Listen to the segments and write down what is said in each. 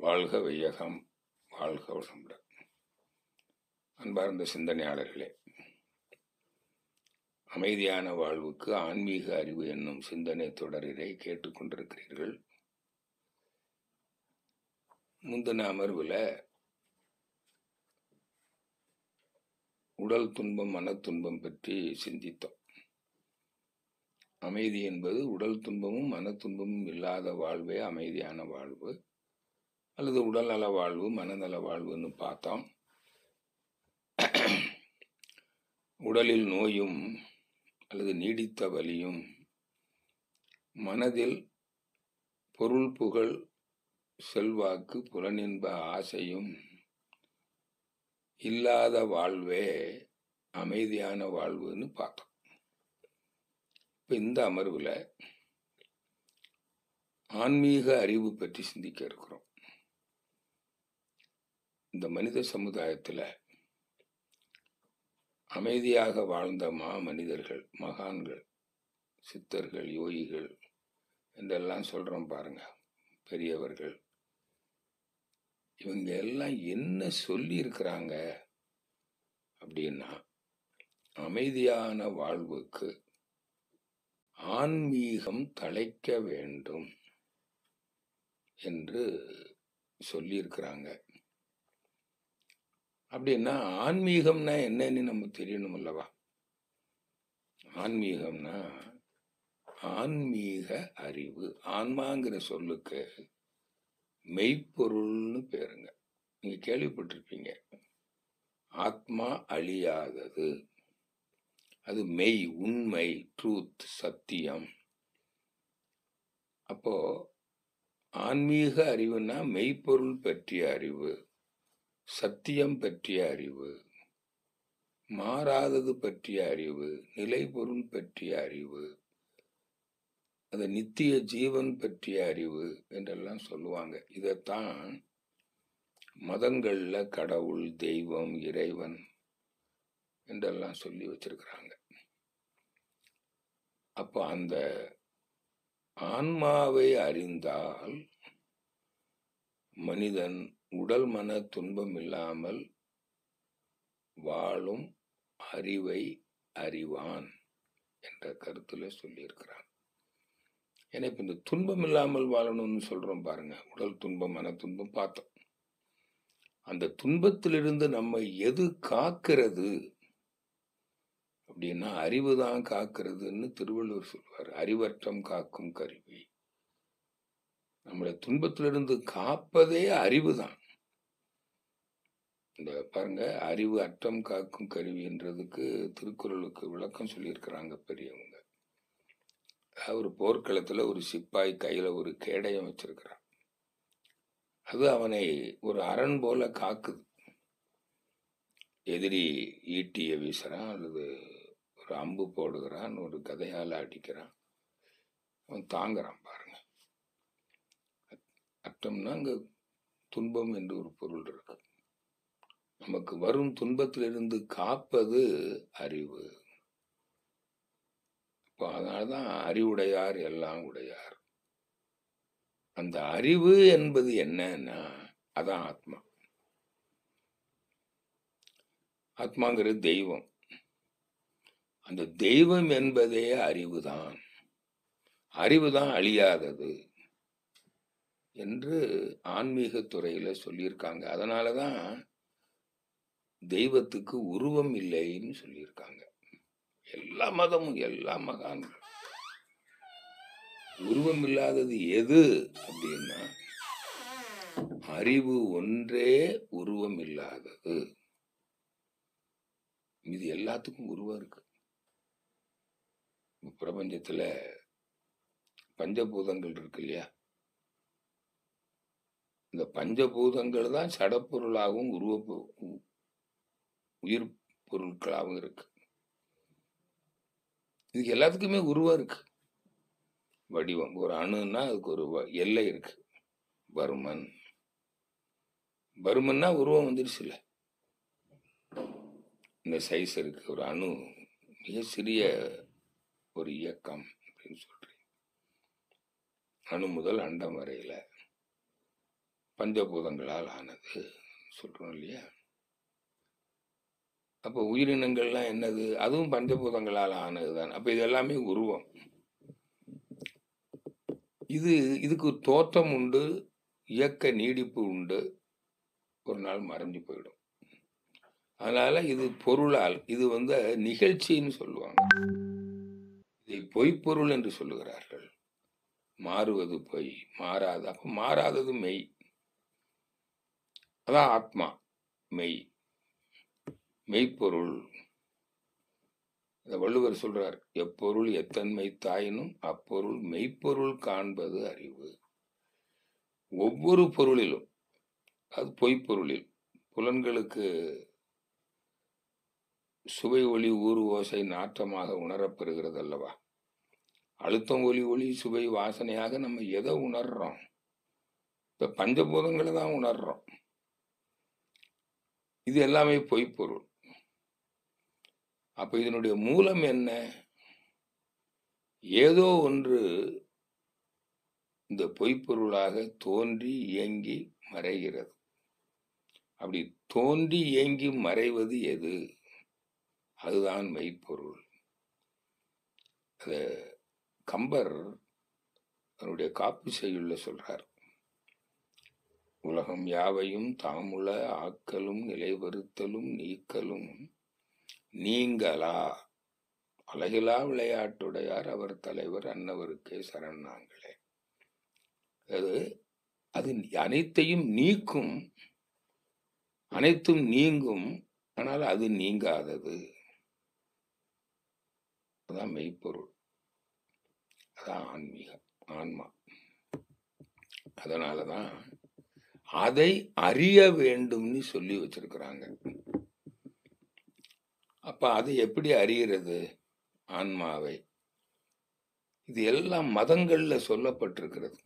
வாழ்க வையகம் வாழ்க வளமுடன் அன்பார்ந்த சிந்தனையாளர்களே அமைதியான வாழ்வுக்கு ஆன்மீக அறிவு என்னும் சிந்தனை தொடரினை கேட்டுக்கொண்டிருக்கிறீர்கள் முந்தின அமர்வில் உடல் துன்பம் மன துன்பம் பற்றி சிந்தித்தோம். அமைதி என்பது உடல் துன்பமும் மன துன்பமும் இல்லாத வாழ்வே அமைதியான வாழ்வு. அல்லது உடல்நல வாழ்வு மனநல வாழ்வுன்னு பார்த்தோம். உடலில் நோயும் அல்லது நீடித்த வலியும் மனதில் பொருள் புகழ் செல்வாக்கு புலனின்ப ஆசையும் இல்லாத வாழ்வே அமைதியான வாழ்வுன்னு பார்த்தோம். இப்போ இந்த அமர்வில் ஆன்மீக அறிவு பற்றி சிந்திக்க இருக்கிறோம். இந்த மனித சமுதாயத்தில் அமைதியாக வாழ்ந்த மா மனிதர்கள் மகான்கள் சித்தர்கள் யோகிகள் என்றெல்லாம் சொல்கிறோம் பாருங்க பெரியவர்கள். இவங்க எல்லாம் என்ன சொல்லி இருக்கிறாங்க அப்படின்னா அமைதியான வாழ்வுக்கு ஆன்மீகம் தழைக்க வேண்டும் என்று சொல்லியிருக்கிறாங்க. அப்படின்னா ஆன்மீகம்னா என்னன்னு நம்ம தெரியணும் அல்லவா? ஆன்மீகம்னா ஆன்மீக அறிவு. ஆன்மாங்கிற சொல்லுக்கு மெய்ப்பொருள்னு பேருங்க. நீங்க கேள்விப்பட்டிருப்பீங்க. ஆத்மா அழியாதது. அது மெய் உண்மை ட்ரூத் சத்தியம். அப்போ ஆன்மீக அறிவுனா மெய்ப்பொருள் பற்றிய அறிவு. சத்தியம் பற்றிய அறிவு மாறாதது பற்றிய அறிவு நிலைபொருள் பற்றிய அறிவு அது நித்திய ஜீவன் பற்றிய அறிவு என்றெல்லாம் சொல்லுவாங்க. இதைத்தான் மதங்களில் கடவுள் தெய்வம் இறைவன் என்றெல்லாம் சொல்லி வச்சிருக்கிறாங்க. அப்போ அந்த ஆன்மாவை அறிந்தால் மனிதன் உடல் மன துன்பம் இல்லாமல் வாழும் அறிவை அறிவான் என்ற கருத்தில் சொல்லியிருக்கிறான் ஏன்னா இப்போ இந்த துன்பம் இல்லாமல் வாழணும்னு சொல்கிறோம் பாருங்க. உடல் துன்பம் மன துன்பம் பார்த்தோம். அந்த துன்பத்திலிருந்து நம்ம எது காக்கிறது அப்படின்னா அறிவு தான் காக்கிறதுன்னு திருவள்ளுவர் சொல்வார். அறிவற்றம் காக்கும் கருவி. நம்மளை துன்பத்திலிருந்து காப்பதே அறிவு தான். இந்த பாருங்க அறிவு அற்றம் காக்கும் கருவின்றதுக்கு திருக்குறளுக்கு விளக்கம் சொல்லியிருக்கிறாங்க பெரியவங்க. ஒரு போர்க்களத்தில் ஒரு சிப்பாய் கையில் ஒரு கேடயம் வச்சிருக்கிறான். அது அவனை ஒரு அரண் போல காக்குது. எதிரி ஈட்டியை வீசுகிறான் அல்லது ஒரு அம்பு போடுகிறான் ஒரு கதையால் அடிக்கிறான். அவன் தாங்குறான் பாருங்க. அர்த்தம்னா அங்கே துன்பம் என்று ஒரு பொருள் இருக்கு. நமக்கு வரும் துன்பத்திலிருந்து காப்பது அறிவு. இப்போ அதனால்தான் அறிவுடையார் எல்லாம் உடையார். அந்த அறிவு என்பது என்னன்னா அதான் ஆத்மா. ஆத்மாங்கிறது தெய்வம். அந்த தெய்வம் என்பதே அறிவுதான். அறிவுதான் அழியாதது என்று ஆன்மீக துறையில் சொல்லியிருக்காங்க. அதனாலதான் தெய்வத்துக்கு உருவம் இல்லைன்னு சொல்லியிருக்காங்க. எல்லா மதமும் எல்லா மகான்கள் உருவம் இல்லாதது எது அப்படின்னா அறிவு ஒன்றே உருவம் இல்லாதது. இது எல்லாத்துக்கும் உருவம் இருக்கு. பிரபஞ்சத்துல பஞ்சபூதங்கள் இருக்கு இல்லையா? இந்த பஞ்சபூதங்கள் தான் சடப்பொருளாகவும் உருவ உயிர் பொருட்களாகவும் இருக்கு. இதுக்கு எல்லாத்துக்குமே உருவம் இருக்கு. வடிவம். ஒரு அணுன்னா அதுக்கு ஒரு எல்லை இருக்கு. பருமன். பருமன்னா உருவம் வந்துருச்சுல்ல இந்த சைஸ் இருக்கு. ஒரு அணு. மிக சிறிய ஒரு இயக்கம் அப்படின்னு சொல்றேன் அணு முதல் அண்டம் வரையில பஞ்சபூதங்களால் ஆனது சொல்றோம் இல்லையா? அப்போ உயிரினங்கள்லாம் என்னது? அதுவும் பஞ்சபூதங்களால் ஆனது தான் அப்போ இது எல்லாமே உருவம். இது இதுக்கு தோற்றம் உண்டு இயக்க நீடிப்பு உண்டு. ஒரு நாள் மறைஞ்சு போயிடும். அதனால இது பொருளால் இது வந்து நிகழ்ச்சின்னு சொல்லுவாங்க. இதை பொய்ப்பொருள் என்று சொல்லுகிறார்கள். மாறுவது பொய் மாறாது. அப்போ மாறாதது மெய். அதான் ஆத்மா மெய். மெய்ப்பொருள். இந்த வள்ளுவர் சொல்றார் எப்பொருள் எத்தன்மை தாயினும் அப்பொருள் மெய்ப்பொருள் காண்பது அறிவு. ஒவ்வொரு பொருளிலும் அது பொய்ப்பொருளில் புலன்களுக்கு சுவை ஒளி ஊறு ஓசை நாற்றமாக உணரப்பெறுகிறது அல்லவா? அழுத்தம் ஒலி ஒளி சுவை வாசனையாக நம்ம எதை உணர்றோம்? இப்ப பஞ்சபூதங்களை தான் உணர்றோம். இது எல்லாமே பொய்ப்பொருள். அப்ப இதனுடைய மூலம் என்ன? ஏதோ ஒன்று இந்த பொய்ப்பொருளாக தோன்றி இயங்கி மறைகிறது. அப்படி தோன்றி இயங்கி மறைவது எது? அதுதான் மெய்ப்பொருள். அத கம்பர் அவருடைய காப்பு செய்யுள்ள சொல்றார். உலகம் யாவையும் தாமுல ஆக்கலும் நிலைவருத்தலும் நீக்கலும் நீங்களா? அழகிலா விளையாட்டுடையார் அவர் தலைவர் அன்னவருக்கே சரணாங்களே அது அது அனைத்தையும் நீக்கும் அனைத்தும் நீங்கும் ஆனால் அது நீங்காதது. அதான் மெய்ப்பொருள். அதான் ஆன்மீகம் ஆன்மா. அதனாலதான் அதை அறிய வேண்டும்னு சொல்லி வச்சிருக்கிறாங்க. அப்போ அது எப்படி அறிகிறது ஆன்மாவை? இது எல்லாம் மதங்களில் சொல்லப்பட்டிருக்கிறது.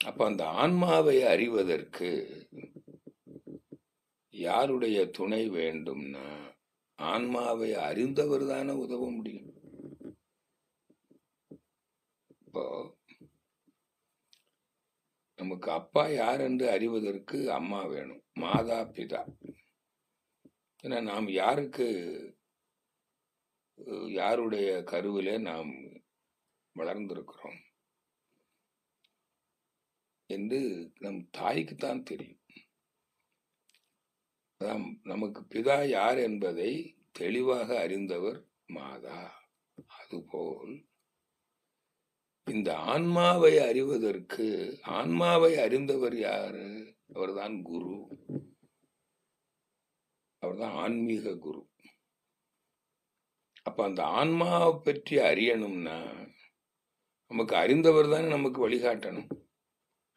அப்போ அந்த ஆன்மாவை அறிவதற்கு யாருடைய துணை வேண்டும்னா ஆன்மாவை அறிந்தவர் தானே உதவ முடியும். இப்போ நமக்கு அப்பா யார் என்று அறிவதற்கு அம்மா வேணும். மாதா பிதா. ஏன்னா நாம் யாருக்கு யாருடைய கருவிலே நாம் வளர்ந்திருக்கிறோம் என்று நம் தாய்க்குத்தான் தெரியும். நாம் நமக்கு பிதா யார் என்பதை தெளிவாக அறிந்தவர் மாதா. அதுபோல் இந்த ஆன்மாவை அறிவதற்கு ஆன்மாவை அறிந்தவர் யாரு? அவர்தான் குரு. அவர் தான் ஆன்மீக குரு. அப்ப அந்த ஆன்மாவை பற்றி அறியணும்னா நமக்கு அறிந்தவர் தானே நமக்கு வழிகாட்டணும்.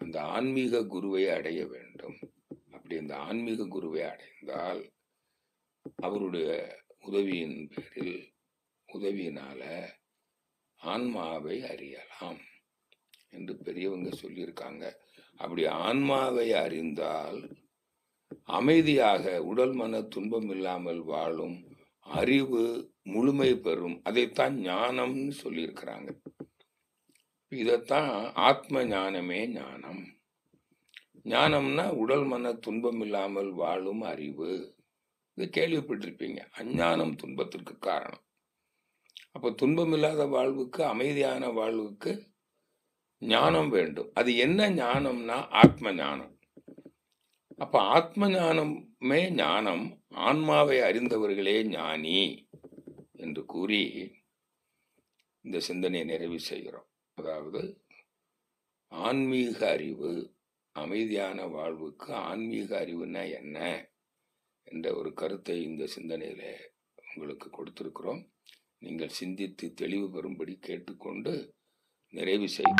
அந்த ஆன்மீக குருவை அடைய வேண்டும். அப்படி அந்த ஆன்மீக குருவை அடைந்தால் அவருடைய உதவியின் பேரில் உதவியினால ஆன்மாவை அறியலாம் என்று பெரியவங்க சொல்லியிருக்காங்க. அப்படி ஆன்மாவை அறிந்தால் அமைதியாக உடல் மன துன்பம் இல்லாமல் வாழும் அறிவு முழுமை பெறும். அதைத்தான் ஞானம்னு சொல்லியிருக்கிறாங்க. இதைத்தான் ஆத்ம ஞானமே ஞானம். ஞானம்னா உடல் மன துன்பம் இல்லாமல் வாழும் அறிவு. இது கேள்விப்பட்டிருப்பீங்க. அஞ்ஞானம் துன்பத்திற்கு காரணம். அப்போ துன்பம் இல்லாத வாழ்வுக்கு அமைதியான வாழ்வுக்கு ஞானம் வேண்டும். அது என்ன ஞானம்னா ஆத்ம ஞானம். அப்ப ஆத்ம ஞானமே ஞானம் ஆன்மாவை அறிந்தவர்களே ஞானி என்று கூறி இந்த சிந்தனையை நிறைவு செய்கிறோம். அதாவது ஆன்மீக அறிவு அமைதியான வாழ்வுக்கு ஆன்மீக அறிவுனா என்ன என்ற ஒரு கருத்தை இந்த சிந்தனையில உங்களுக்கு கொடுத்திருக்கிறோம். நீங்கள் சிந்தித்து தெளிவு பெறும்படி கேட்டுக்கொண்டு நிறைவு செய்